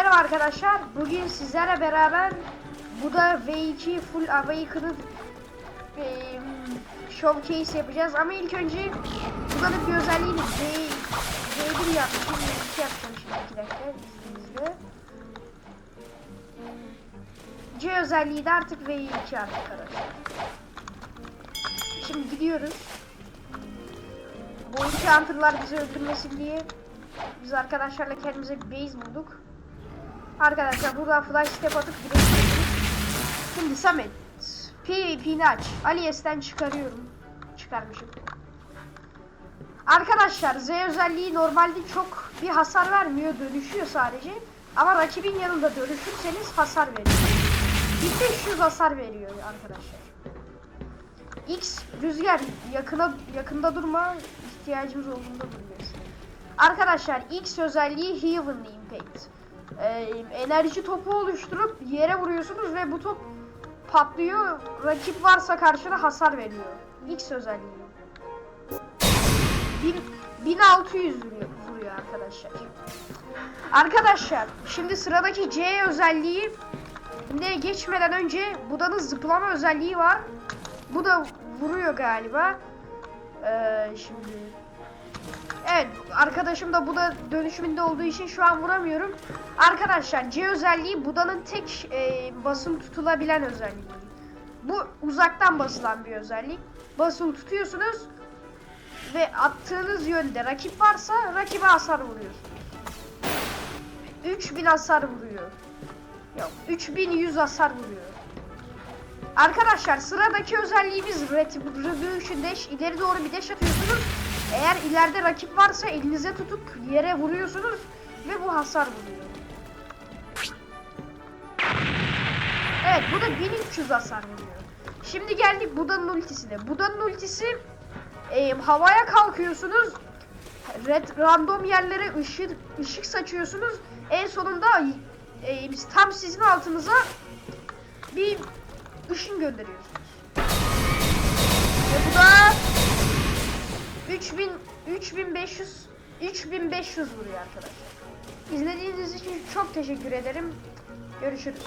Merhaba arkadaşlar. Bugün sizlerle beraber bu da V2 Full Awakened eee, Showcase yapacağız. Ama ilk önce buranın bir özelliğini V, V1 yapmışım. V2 yapacağım şimdi 2 dakika izninizle. C özelliği de artık V2 arkadaşlar. Şimdi gidiyoruz. Bu iki hunter'lar bizi öldürmesin diye biz arkadaşlarla kendimize bir base bulduk. Arkadaşlar buradan flash step atıp girebiliriz. Şimdi Samet PvP'ni aç. Aliyes'ten çıkarıyorum. Çıkarmışım. Arkadaşlar Z özelliği normalde çok bir hasar vermiyor. Dönüşüyor sadece. Ama rakibin yanında dönüşürseniz hasar veriyor. 1500 hasar veriyor arkadaşlar. X rüzgar yakına yakında durma ihtiyacımız olduğunda duruyorsun. Arkadaşlar X özelliği Heavenly Impact. Ee, enerji topu oluşturup yere vuruyorsunuz ve bu top patlıyor. Rakip varsa karşına hasar veriyor. X özelliği. Bin- 1600 vuruyor, vuruyor arkadaşlar. Arkadaşlar şimdi sıradaki C özelliği ne geçmeden önce Buda'nın zıplama özelliği var. Bu da vuruyor galiba. Ee, şimdi Evet arkadaşım da bu da dönüşümünde olduğu için şu an vuramıyorum. Arkadaşlar C özelliği Buda'nın tek e, basın tutulabilen özelliği. Bu uzaktan basılan bir özellik. Basılı tutuyorsunuz ve attığınız yönde rakip varsa rakibe hasar vuruyorsunuz. 3000 hasar vuruyor. Yok 3100 hasar vuruyor. Arkadaşlar sıradaki özelliğimiz Retribution Dash. İleri doğru bir dash atıyorsunuz. Eğer ileride rakip varsa elinize tutup yere vuruyorsunuz ve bu hasar vuruyor. Evet bu da 1300 hasar vuruyor. Şimdi geldik Buda'nın ultisine. Buda'nın ultisi e, havaya kalkıyorsunuz. Red, random yerlere ışık, ışık saçıyorsunuz. En sonunda e, tam sizin altınıza bir ışın gönderiyorsunuz. Ve bu da 3000 3500 3500 vuruyor arkadaşlar. İzlediğiniz için çok teşekkür ederim. Görüşürüz.